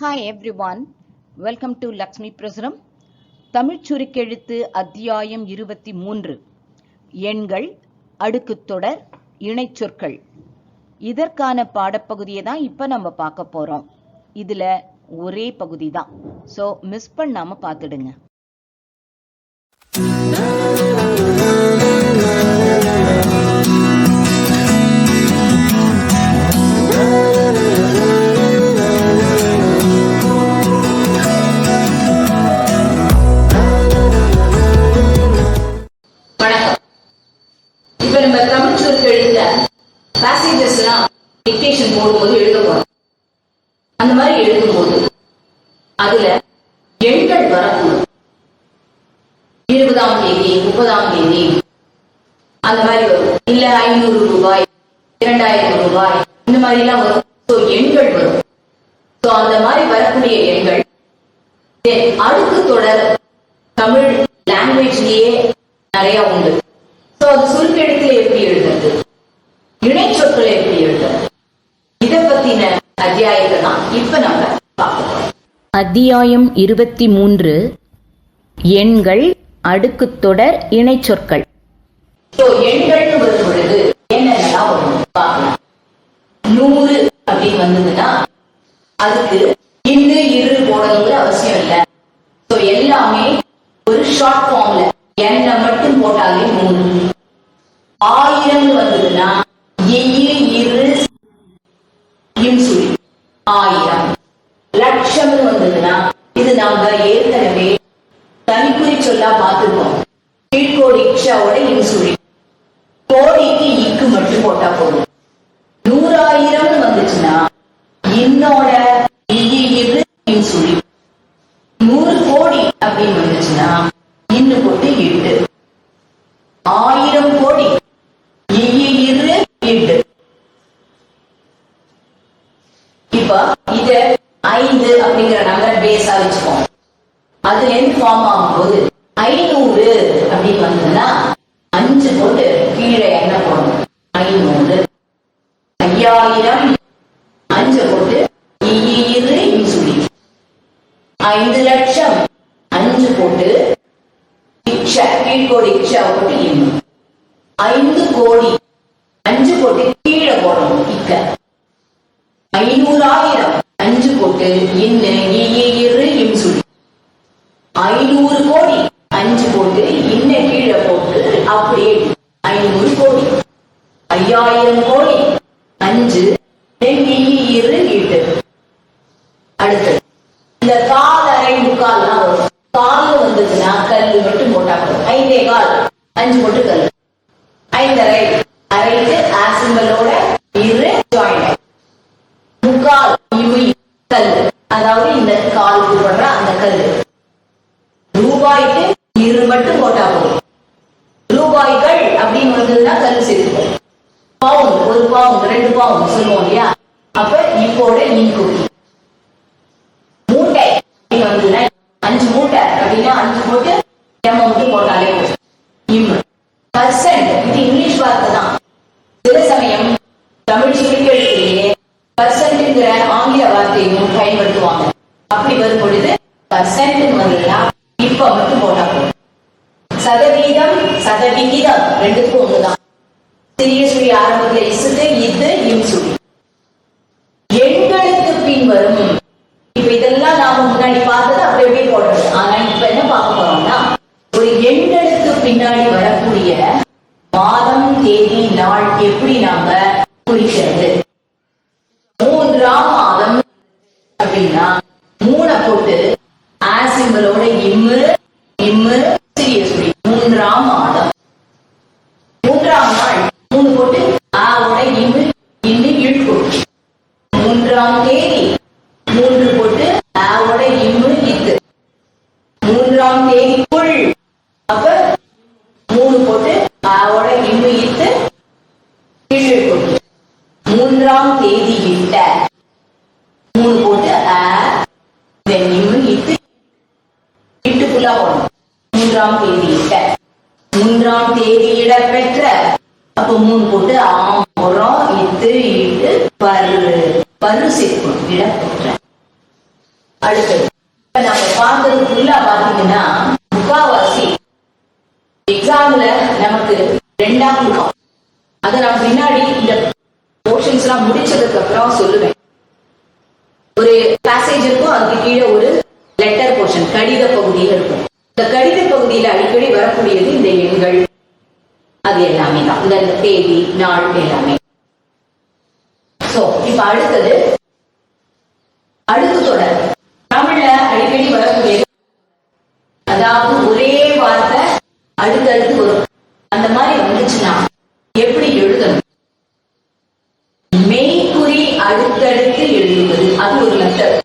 Hi everyone welcome to Lakshmi Prasuram Tamil சுருக்கெழுத்து அத்தியாயம் இருபத்தி மூன்று. எண்கள் அடுக்குத்தொடர் இணைச்சொற்கள் இதற்கான பாடப்பகுதியை தான் இப்போ நம்ம பார்க்க போகிறோம் இதில் ஒரே பகுதி தான் ஸோ மிஸ் பண்ணாமல் பார்த்துடுங்க. இருபதாம் தேதி முப்பதாம் தேதி. அந்த மாதிரி வரும். இல்ல ஐநூறு ரூபாய் இரண்டாயிரம் ரூபாய் இந்த மாதிரி எல்லாம் வரும். ஸோ எண்கள் வரும். So, அந்த மாதிரி வரக்கூடிய எண்கள் அடுக்கு தொடர் தமிழ் லாங்குவேஜ்லயே நிறைய உண்டு. சோ அது சுருக்கெழுத்துல எப்படி எழுதுறது? இணைச்சொற்களை எப்படி எழுதுறது? இத பத்தின அத்தியாயத்தை தான் இப்ப நம்ம பார்க்க அத்தியாயம் இருபத்தி மூன்று எண்கள் அடுக்கு தொடர் இணை சொற்கள். வரும் பொழுது என்னென்னலாம் வரும்? நூறு அப்படின்னு வந்ததுன்னா அதுக்கு இன்று இரு போடணுங்கிற அவசியம் இல்லை. சோ எல்லாமே ஒரு ஷார்ட் ஃபார்ம்ல எண்ண மட்டும் போட்டாலே நூறு. ஆயிரம் வந்ததுன்னா இரு இரு இம் ஆயிரம். லட்சம் வந்ததுன்னா இது நாம ஏற்கனவே தனிக்குறி சொல்லா பார்த்துருக்கோம் கீழ்கோடி இக்ஷாவோட கோடிக்கு ஈக்கு மட்டும் போட்டா போதும். நூறாயிரம்னு வந்துச்சுன்னா இன்னோட இ இரு நூறு கோடி அப்படின்னு வந்துச்சுன்னா இன்னு போட்டு எட்டு. ஆயிரம் கோடி இரு எட்டு. இப்ப இத ஐந்து அப்படிங்கிற நம்பர் பேஸா வச்சுக்கோம் அதுல இருந்து ஃபார்ம் ஆகும்போது ஐநூறு அப்படின்னு வந்ததுன்னா அஞ்சு போட்டு கீழே என்ன போடணும். ஐநூறு ஐயாயிரம் அஞ்சு போட்டு இரு ஐந்து லட்சம் அஞ்சு போட்டு இக்ஷா கீழ்கோடி இக்ஷா போட்டு ஐந்து கோடி அஞ்சு போட்டு கீழே போடணும் இக்க ஐநூறாயிரம் அஞ்சு போட்டு இன்னு இரு சொல்லி ஐநூறு கோடி அஞ்சு போட்டு இன்ன கீழே போட்டு அப்படியே ஐநூறு கோடி ஐயாயிரம் கோடி அஞ்சு இரு எட்டு அடுத்து இந்த கால் அரை முக்கால்லாம் வரும். கால் வந்ததுன்னா கல் மட்டும் போட்டாங்க ஐந்தே கால் அஞ்சு போட்டு கல் ஐந்தரை அரைக்கு ஆசிம்பலோட இரு ஜாயிண்ட் முக்கால் இமி கல் அதாவது இந்த காலுக்கு படுற அந்த கல் ரூபாய்க்கு இரு மட்டும் போட்டா போதும் ரூபாய்கள் அப்படின்னு வந்ததுன்னா கல் சேர்த்துக்கணும். பவுன் ஒரு பவுன் ரெண்டு பவுன் சொல்லுவோம் இல்லையா? அப்ப இப்போட இன்குக்கி மூட்டை அப்படின்னு வந்ததுன்னா அஞ்சு மூட்டை அப்படின்னா அஞ்சு போட்டு எம்ம மட்டும் போட்டாலே போதும் இம் பர்சன்ட் இது இங்கிலீஷ் வார்த்தை தான் சில சமயம் தமிழ் சுருக்கெழுத்திலேயே பர்சன்ட்ங்கிற ஆங்கில வார்த்தையும் பயன்படுத்துவாங்க அப்படி வரும் பொழுது பர்சன்ட் வந்ததுன்னா இப்ப மட்டும் போட்டா போதும் சதவீதம் சதவிகிதம் ரெண்டுக்கும் ஒண்ணுதான் சிறிய சுழி ஆரம்பத்துல இசுது இது இம் சுழி எண்களுக்கு பின் வரும் இப்ப இதெல்லாம் நாம முன்னாடி பார்த்தது அப்படி அப்படியே போடுறது ஆனா இப்ப என்ன பார்க்க போறோம்னா ஒரு எண்களுக்கு பின்னாடி வரக்கூடிய மாதம் தேதி நாள் எப்படி நாம குறிக்கிறது மூன்றாம் மாதம் அப்படின்னா மூணை போட்டு ஆசிம்பலோட இம்மு இம்மு சீரியஸ் மூன்றாம் மாதம். மூன்றாம் நாள் மூணு போட்டு ஆவோட இம்மு இம்மு இழுப்பு மூன்றாம் தேதி மூன்று போட்டு ஆவோட இம்மு இத்து மூன்றாம் தேதிக்குள் அப்ப மூணு போட்டு ஆவோட இம்மு இத்து கீழே போட்டு. மூன்றாம் தேதி இட்ட மூணு போட்டு ஆ then இம்மு இத்து இட்டுக்குள்ள வரும் மூன்றாம் தேதி மூன்றாம் தேதி இடம்பெற்ற. அப்ப மூணு போட்டு ஆம் இத்து இட்டு பரு. பரு சேர்க்கணும் இடப்பெற்ற அடுத்தது இப்ப நம்ம பார்த்தது ஃபுல்லா பாத்தீங்கன்னா முக்காவாசி எக்ஸாம்ல நமக்கு ரெண்டாம் முகம். அதை நான் பின்னாடி இந்த போர்ஷன்ஸ் எல்லாம் முடிச்சதுக்கு அப்புறம் சொல்லுவேன். ஒரு பேசேஜ் இருக்கும் அதுக்கு கீழே ஒரு லெட்டர் போர்ஷன் கடித பகுதியும் இருக்கும். அடிக்கடி வரக்கூடியது இந்த எண்கள். அது எல்லாமே தான். இந்த தேதி நாள் எல்லாமே. சோ இப்ப அடுத்தது அடுத்து தொடர் தமிழ்ல அடிக்கடி வரக்கூடியது அதாவது ஒரே வார்த்தை அடுத்தடுத்து வரும் அந்த மாதிரி வந்துச்சுன்னா எப்படி எழுதணும் மெய்குறி அடுத்தடுத்து எழுதுவது அது ஒரு மெத்தட்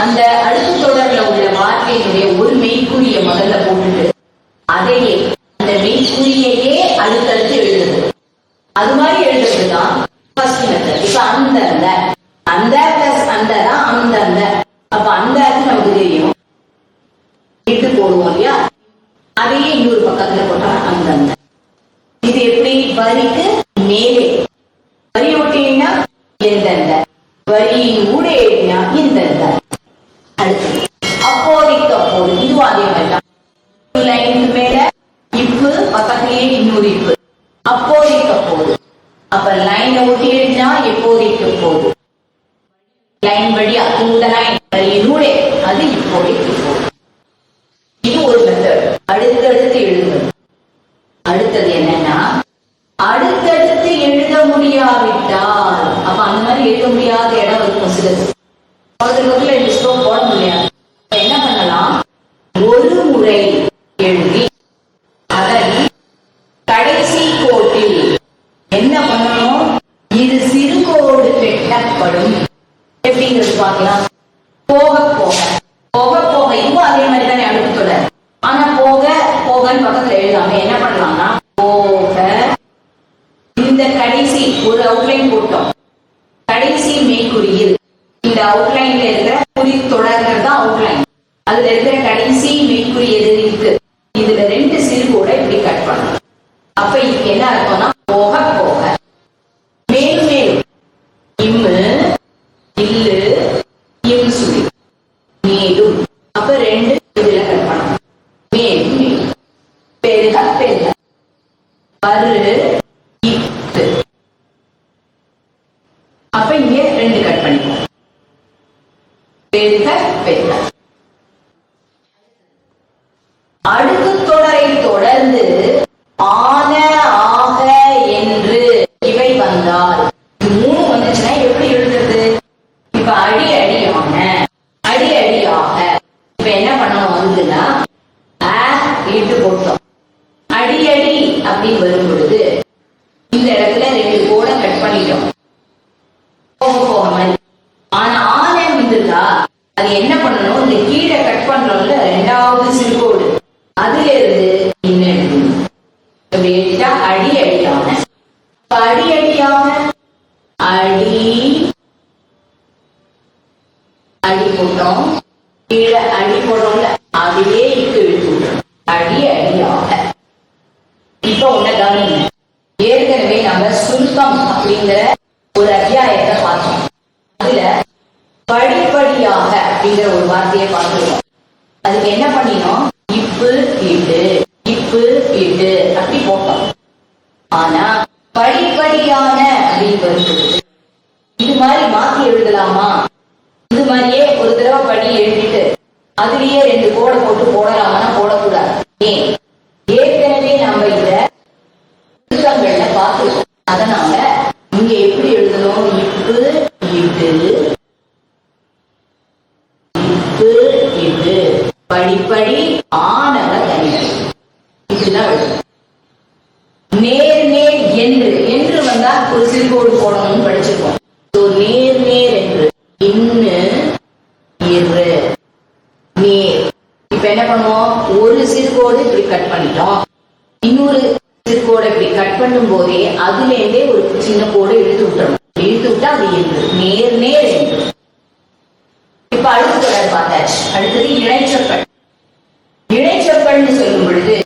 அந்த அடுத்த தொடர்ல உள்ள வார்த்தையினுடைய ஒரு மெய்க்குறிய முதல்ல போட்டுட்டு அதையே அந்த மெய்க்குறியையே அடுத்தடுத்து எழுதுது அது மாதிரி எழுதுறது தான் ஃபர்ஸ்ட் மெத்தட் இப்ப அந்த அந்த அந்த பிளஸ் அந்த தான் அந்த அந்த அப்ப அந்த நமக்கு தெரியும். இட்டு போடுவோம் இல்லையா? அதையே இன்னொரு பக்கத்துல போட்டா அந்த அந்த இது எப்படி? வரிக்கு மேலே. வரி ஒட்டினா எந்தெந்த வரியின் ஊடே இந்தந்த இந்த அப்போதைக்கு அப்போது இதுவும் அதே மாதிரி தான் லைனுக்கு மேல இப்பு பக்கத்திலேயே இன்னொரு இப்பு அப்போதைக்கு அப்போது அப்ப லைனை ஒட்டி எழுதினா எப்போதைக்கு அப்போது லைன் வழியா இந்த லைன் வரியினூடே அது இப்போதைக்கு இப்போது இது ஒரு மெத்தட் அடுத்தடுத்து எழுதுவது அடுத்தது என்னன்னா அடுத்தடுத்து எழுத முடியாவிட்டால் அப்ப அந்த மாதிரி எழுத முடியாத இடம் இருக்கும் சிலது பக்கத்துல பக்கத்துல ஸ்ட்ரோக் போட முடியாது என்ன பண்ணலாம்? ஒரு முறை எழுதி அதை கடைசி கோட்டில் என்ன பண்ணணும்? இது சிறுகோடு வெட்டப்படும். எப்படிங்கிறது பார்க்கலாம்? போக போக. போக போக இதுவும் அதே மாதிரி தானே அடுத்து தொடர் ஆனா போக போகன்னு பக்கத்துல எழுதாம என்ன பண்ணலாம்னா போக. இந்த கடைசி ஒரு அவுட்லைன் போட்டோம். அவுட்லைன்ல இருக்கிற குறி தொடர்கிறது தான் அவுட்லைன் அதுல இருக்கிற கடைசி மீன்குறி எது இருக்கு? இதுல ரெண்டு சிறுகோட இப்படி கட் பண்ணணும். அப்ப இதுக்கு என்ன அர்த்தம்னா போக போக. மேலும் மேலும் இம்மு இல்லு இம் சுழி. மேலும். அப்ப ரெண்டு இதுல கட் பண்ணணும். மேலும் மேலும். பெருக பெருக வரு இத்து அப்ப இங்க ரெண்டு கட் பண்ணிப்போம் பெருக பெருக அடுக்கு தொடரை தொடர்ந்து ஆன ஆக என்று இவை வந்தால் இது மூணு வந்துச்சுன்னா எப்படி எழுதுறது இப்ப அடி அடியான அடி அடியாக இப்ப என்ன பண்ணணும் வந்துன்னா ஆ இட்டு போட்டோம் அடி அடி அப்படின்னு வரும் பொழுது இந்த இடத்துல ரெண்டு கோடை கட் பண்ணிட்டோம் போக போக மாதிரி ஆனா ஆனை வந்துருக்கா அது என்ன பண்ணணும் இந்த கீழே கட் பண்றோம்ல ரெண்டாவது சிறுகோடு அதுல இருந்து இன்னும் எழுதணும் இப்படி எழுதிட்டா அடி அடியான இப்ப அடி அடியான அடி கொண்டோம் போட்டோம் கீழே அடி போடுறோம்ல அதையே இட்டு இழுத்து அடி அடியாக. இப்ப உன்ன கவனிங்க ஏற்கனவே நம்ம சுருக்கம் அப்படிங்கிற ஒரு அத்தியாயத்தை பார்த்தோம். அதுல படிப்படியாக அப்படிங்கிற ஒரு வார்த்தையை பார்த்துருக்கோம். அதுக்கு என்ன பண்ணினோம்? இப்பு இடு இப்பு இடு அப்படி போட்டோம். ஆனா படிப்படியான அப்படின்னு வரும்போது இது மாதிரி மாத்தி எழுதலாமா? மாதிரியே ஒரு தடவை படி எழுதிட்டு அதுலயே ரெண்டு கோடை போட்டு போடலாமான்னா போடக்கூடாது. ஏன்? ஏற்கனவே நம்ம இத புத்தகங்கள்ல பார்த்துருக்கோம். அதனால இங்க எப்படி எழுதணும்? இப்பு இது இப்பு இது படிப்படி ஆனவ தனிகள் இப்படிதான் எழுதணும் நேர் நேர் என்று என்று வந்தா ஒரு சிறுகோடு போடணும்னு படிச்சிருக்கோம் So, நேர் நேர் என்று இன்னு இரு நேர் இப்ப என்ன பண்ணுவோம் ஒரு சிறுகோடு இப்படி கட் பண்ணிட்டோம் இன்னொரு சிறுகோடை இப்படி கட் பண்ணும் போதே அதுல இருந்தே ஒரு சின்ன கோடை இழுத்து விட்டுறணும் இழுத்து விட்டா அது என்று நேர் நேர் என்று இப்ப அடுத்த தொடர் பார்த்தாச்சு அடுத்தது இணைச்சொற்கள் இணைச்சொற்கள்னு சொல்லும் பொழுது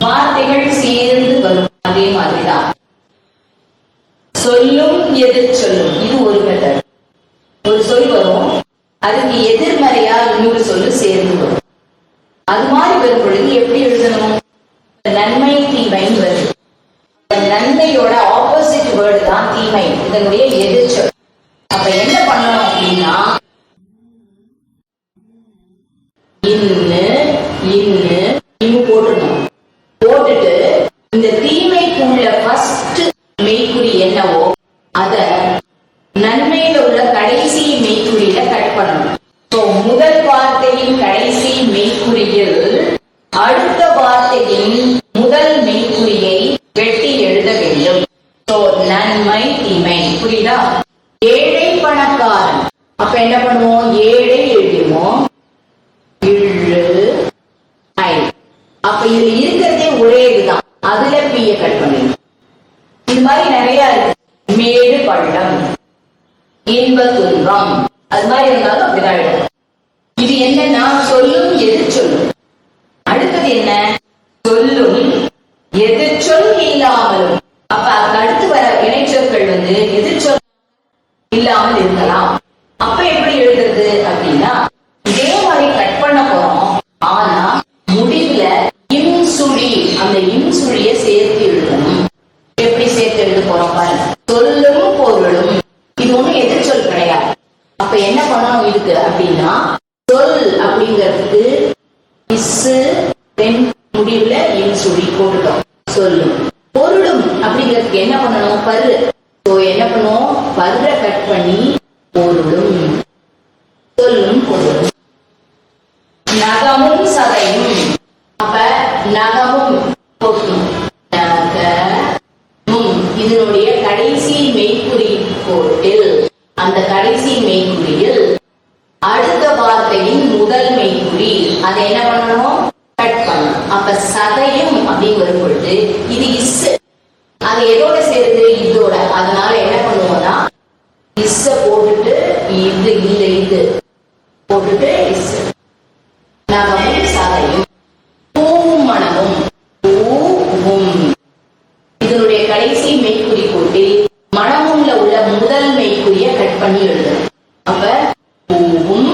வார்த்தைகள் சேர்ந்து வரும் அதே மாதிரிதான் சொல்லும் எதிர் சொல்லும் இது ஒரு மெத்தட் ஒரு சொல் வரும் அதுக்கு எதிர்மறையா இன்னொரு சொல்லு சேர்ந்து வரும் அது மாதிரி வரும் பொழுது எப்படி எழுதணும் நன்மை தீமைன்னு வருது நன்மையோட ஆப்போசிட் வேர்டு தான் தீமை. இதனுடைய எதிர்ச்சொல். அப்ப என்ன பண்ணணும் அப்படின்னா இன்னு இன்னு இன்னு போட்டுடணும். போட்டுட்டு இந்த தீ ஃபர்ஸ்ட் மெய்க்குறி என்னவோ அத நன்மையில உள்ள கடைசி மெய்க்குறியில கட் பண்ணணும் So, முதல் வார்த்தையின் கடைசி மெய்க்குறியில் அடுத்த வார்த்தையின் முதல் மெய்க்குறியை வெட்டி எழுத வேண்டும் So, நன்மை தீமை புரியுதா ஏழை பணக்காரன் அப்ப என்ன பண்ணுவோம் ஏழை எழுதுவோம் இழு ஐ அப்ப இதுல இருக்கிறதே ஒரே இதுதான் அதுல பிய கட் பண்ணிடணும் இது மாதிரி நிறைய இருக்கு மேடு பள்ளம் இன்ப துன்பம் அது மாதிரி இருந்தாலும் அப்படிதான் எழுதணும். இது என்னன்னா சொல்லும் எதிர்ச்சொல்லும் அடுத்தது என்ன? சொல்லும் எதிர்ச்சொல் இல்லாமலும் அப்ப அதுக்கு அடுத்து வர இணைச்சொற்கள் வந்து எதிர்ச்சொல் இல்லாமல் இருக்கலாம் அப்ப எப்படி எழுதுறது அப்படின்னா இதே மாதிரி கட் பண்ண போறோம் ஆனா முடிவுல இன்சுழி அந்த இன்சுழிய சேர்த்து எழுதணும் எப்படி சேர்த்து எழுத போறோம் பாருங்க சொல்லும் பொருளும் இது ஒண்ணும் எதிர்ச்சொல் கிடையாது அப்ப என்ன பண்ணணும் இதுக்கு அப்படின்னா சொல் அப்படிங்கிறதுக்கு இஸ்ஸு தென் முடிவுல இன்சுழி போட்டுட்டோம் சொல்லும் பொருளும் அப்படிங்கிறதுக்கு என்ன பண்ணணும் பரு சோ என்ன பண்ணுவோம் பர்ற கட் பண்ணி பொருளும் சொல்லும் பொருளும் நகமும் சதையும் அப்ப நகமும் போட்டணும் நகமும் இதனுடைய கடைசி மெய்க்குறி கோட்டில் அந்த கடைசி மெய்க்குறியில் அடுத்த வார்த்தையின் முதல் மெய்க்குறி அதை என்ன பண்ணணும் கட் பண்ணணும் அப்ப சதையும் அப்படின்னு வரும் பொழுது இது இஸ் அது எதோட சேருது இதோட அதனால என்ன பண்ணுவோம்னா இஸ்ஸ போட்டுட்டு இது இல்ல இது. போட்டுட்டு இஸ் நகமும் சதையும் பூவும் மணமும் பூவும். இதனுடைய கடைசி மெய்க்குறி போட்டு மணமும்ல உள்ள முதல் மெய்க்குறிய கட் பண்ணி எழுதணும் அப்ப பூவும்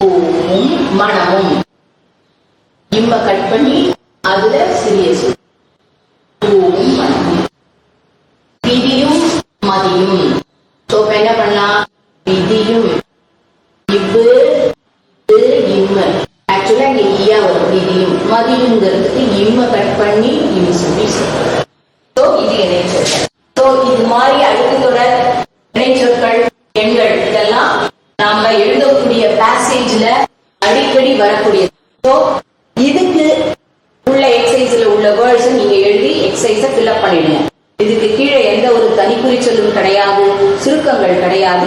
பூவும் மணமும். இம்ம கட் பண்ணி அதுல சிறிய சொல் பூவும் மணமும் விதியும் மதியும் சோ இப்ப என்ன பண்ணலாம் விதியும் இவ்வு இம்ம ஆக்சுவலா இங்க ஈயா வரும் விதியும் மதியுங்கிறதுக்கு இம்ம கட் பண்ணி இம் சொல்லி சொல்றோம் சோ இது இணைச்சொற்கள் இது மாதிரி அடுக்கு தொடர் இணைச்சொற்கள் எண்கள் இதெல்லாம் நாம எழுதக்கூடிய பேசேஜ்ல அடிக்கடி வரக்கூடிய சோ இதுக்கு உள்ள எக்ஸசைஸ்ல உள்ள வேர்ட்ஸ் நீங்க எழுதி எக்ஸசைஸ ஃபில்அப் பண்ணிடுங்க. இதுக்கு கீழே எந்த ஒரு தனிக்குறி சொல்லும் கிடையாது சுருக்கங்கள் கிடையாது.